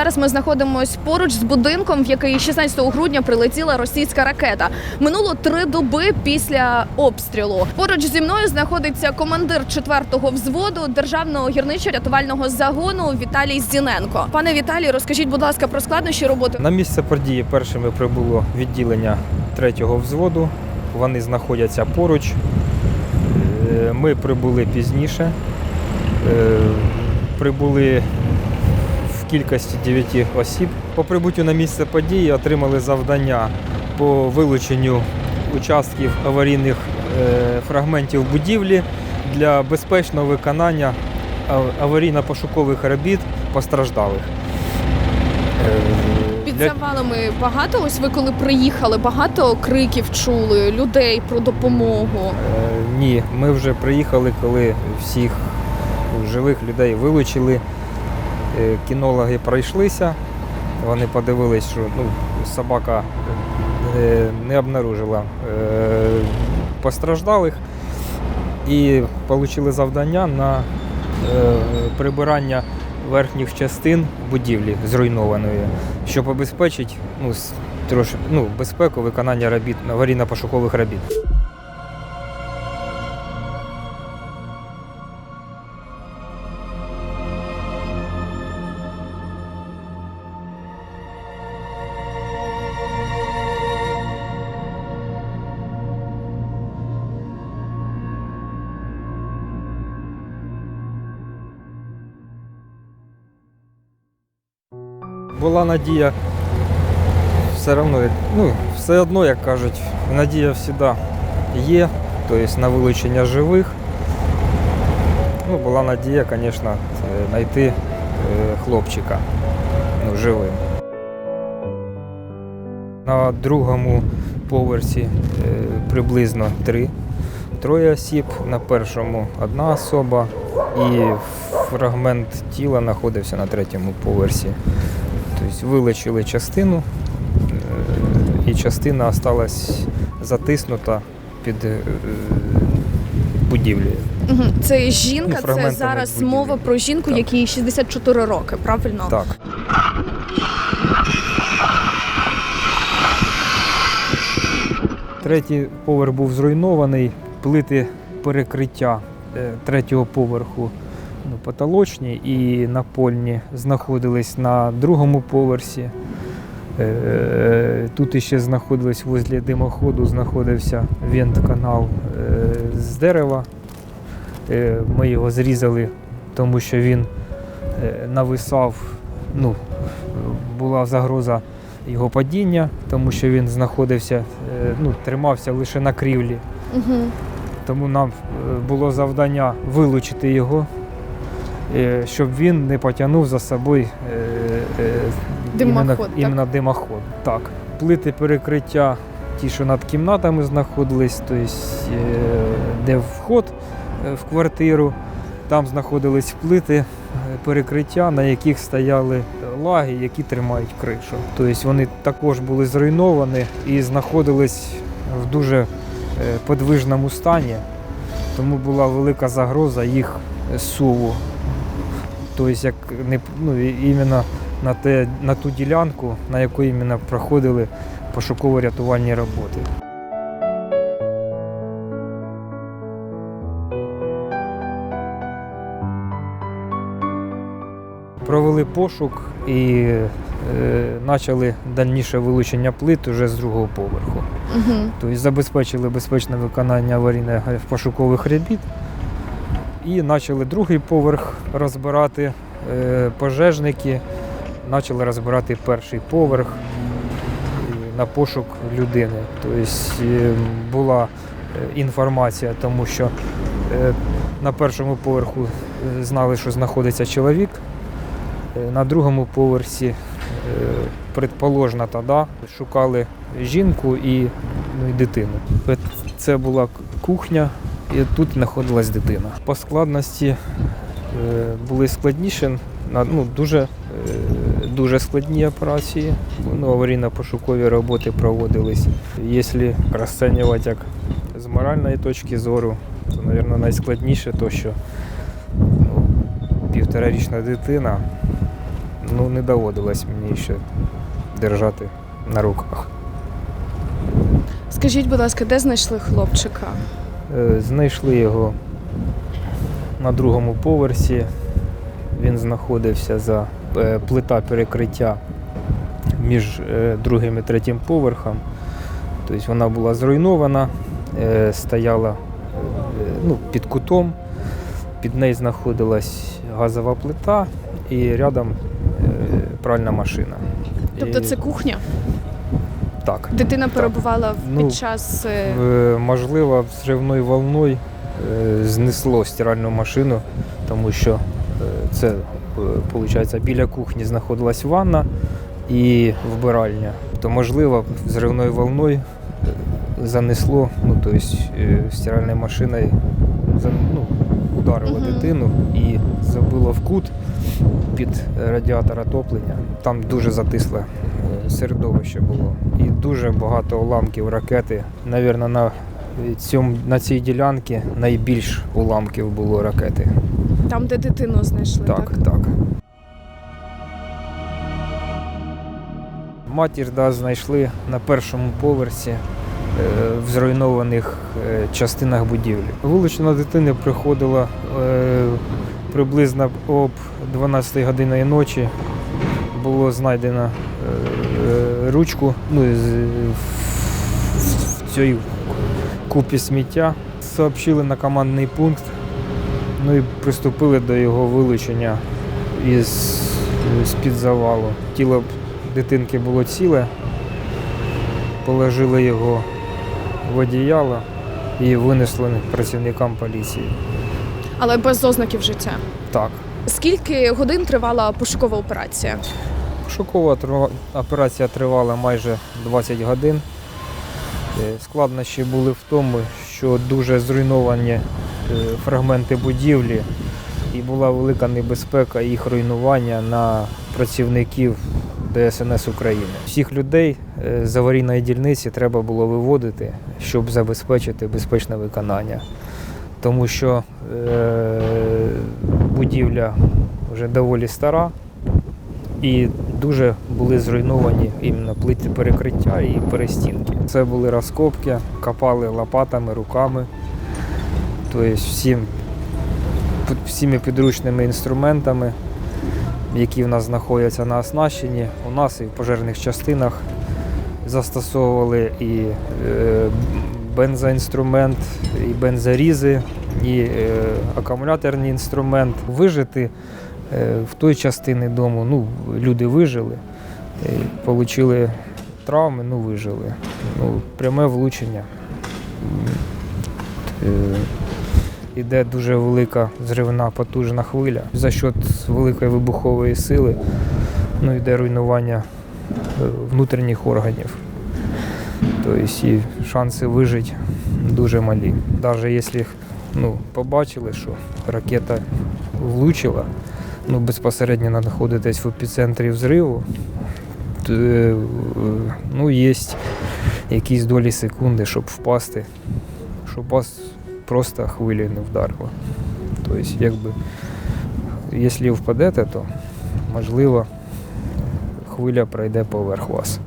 зараз ми знаходимося поруч з будинком, в який 16 грудня прилетіла російська ракета. Минуло три доби після обстрілу. Поруч зі мною знаходиться командир 4-го взводу державного гірничо-рятувального загону Віталій Зіненко. Пане Віталій, розкажіть, будь ласка, про складнощі роботи. На місце події першими прибуло відділення третього взводу. Вони знаходяться поруч. Е, Ми прибули пізніше. Е, Прибули кількості 9 осіб. По прибуттю на місце події отримали завдання по вилученню участків аварійних е, фрагментів будівлі для безпечного виконання аварійно-пошукових робіт постраждалих. Е, Під завалами багато. Ось ви коли приїхали, багато криків чули людей про допомогу. Е, Ні, ми вже приїхали, коли всіх живих людей вилучили. Е, Кінологи пройшлися. Вони подивились, що ну, собака е, не обнаружила е, постраждалих і отримали завдання на прибирання верхніх частин будівлі зруйнованої, щоб обезпечити ну, трошки, ну, безпеку виконання робіт, аварійно-пошукових робіт. Була надія. Все одно, ну, все одно, як кажуть, надія завжди є, тобто на вилучення живих. Ну, була надія, звісно, знайти е, хлопчика ну, живим. На другому поверсі е, приблизно три. Троє осіб, на першому одна особа і фрагмент тіла знаходився на третьому поверсі. Тобто вилучили частину, е, і частина осталась затиснута під е, будівлею. Це Ну, жінка, це зараз будівлі. мова про жінку, Так. якій 64 роки, правильно? Так. Третій поверх був зруйнований, плити перекриття е, третього поверху ну, потолочні і напольні знаходились на другому поверсі. Е, Тут іще знаходились возле димоходу, знаходився вент-канал е, з дерева. Е, Ми його зрізали, тому що він е, нависав, ну, була загроза його падіння, тому що він знаходився, е, ну, тримався лише на крівлі. Угу. Тому нам е, було завдання вилучити його, е, щоб він не потягнув за собою е, е, Димоход, іменно, так? іменно димоход. Так. Плити перекриття, ті, що над кімнатами знаходились, тобто, е, де вход е, в квартиру, там знаходились плити е, перекриття, на яких стояли лаги, які тримають кришу. Тобто вони також були зруйновані і знаходились в дуже е, подвижному стані, тому була велика загроза їх суву. Тобто, як не ну, іменно на, те, на ту ділянку, на яку іменно проходили пошуково-рятувальні роботи. Провели пошук і е, почали дальніше вилучення плит уже з другого поверху. Угу. Тобто забезпечили безпечне виконання аварійних пошукових робіт і почали другий поверх розбирати е, пожежники, почали розбирати перший поверх е, на пошук людини. Тобто е, була інформація, тому що на першому поверху знали, що знаходиться чоловік, на другому поверсі предположно тоді шукали жінку і, ну, і дитину. Це була кухня, і тут знаходилась дитина. По складності е, були складніші, ну, дуже, е, дуже складні операції. Ну, аварійно-пошукові роботи проводились. Якщо розцінювати як з моральної точки зору, то, мабуть, найскладніше то, що ну, півторарічна дитина ну, не доводилось мені ще держати на руках. Скажіть, будь ласка, де знайшли хлопчика? Е, Знайшли його на другому поверсі. Він знаходився за е, плита перекриття між е, другим і третім поверхом. Тобто вона була зруйнована, стояла ну, під кутом, під нею знаходилась газова плита і рядом пральна машина. Тобто це кухня? Так. Дитина перебувала Ну, під час. е, Можливо, взривною волною е, знесло стиральну машину, тому що е, це, виходить, біля кухні знаходилась ванна і вбиральня. То, можливо, взривною волною занесло, ну, тобто е, стиральною машиною за- ну, ударило Мгм. дитину і забило в кут під радіатор отоплення. Там дуже затисле е, середовище було. І дуже багато уламків ракети. Навірно, на, цьому, на цій ділянці найбільш уламків було ракети. Там, де дитину знайшли, так? Так, так. Матір да, знайшли на першому поверсі е, в зруйнованих е, частинах будівлі. Вилучена дитини приходила е, приблизно об 12 годині ночі. Було знайдено ручку ну, в цій купі сміття. Сообщили на командний пункт. Ну і приступили до його вилучення із з-під завалу. Тіло дитинки було ціле, положили його в одіяло і винесли працівникам поліції. Але без ознаків життя. Так, Скільки годин тривала пошукова операція? Шокова операція тривала майже 20 годин. Е, Складнощі були в тому, що дуже зруйновані е, фрагменти будівлі і була велика небезпека їх руйнування на працівників ДСНС України. Всіх людей е, з аварійної дільниці треба було виводити, щоб забезпечити безпечне виконання. Тому що будівля вже доволі стара і дуже були зруйновані іменно плити перекриття і перестінки. Це були розкопки, копали лопатами, руками. Тобто всім, всіми підручними інструментами, які в нас знаходяться на оснащенні, у нас і в пожежних частинах застосовували і е, бензоінструмент, і бензорізи, і е, акумуляторний інструмент. Вижити в той частині дому ну, люди вижили, е, отримали травми, ну вижили. Ну, пряме влучення. Е, Іде дуже велика зривна потужна хвиля. За счет великої вибухової сили ну, йде руйнування е, внутрішніх органів. Тобто шанси вижити дуже малі. Навіть якщо ну, побачили, що ракета влучила, ну, безпосередньо знаходитесь в епіцентрі взриву, то, е, ну, є якісь долі секунди, щоб впасти, щоб вас просто хвилею не вдарило. Тобто, якби, якщо впадете, то можливо хвиля пройде поверх вас.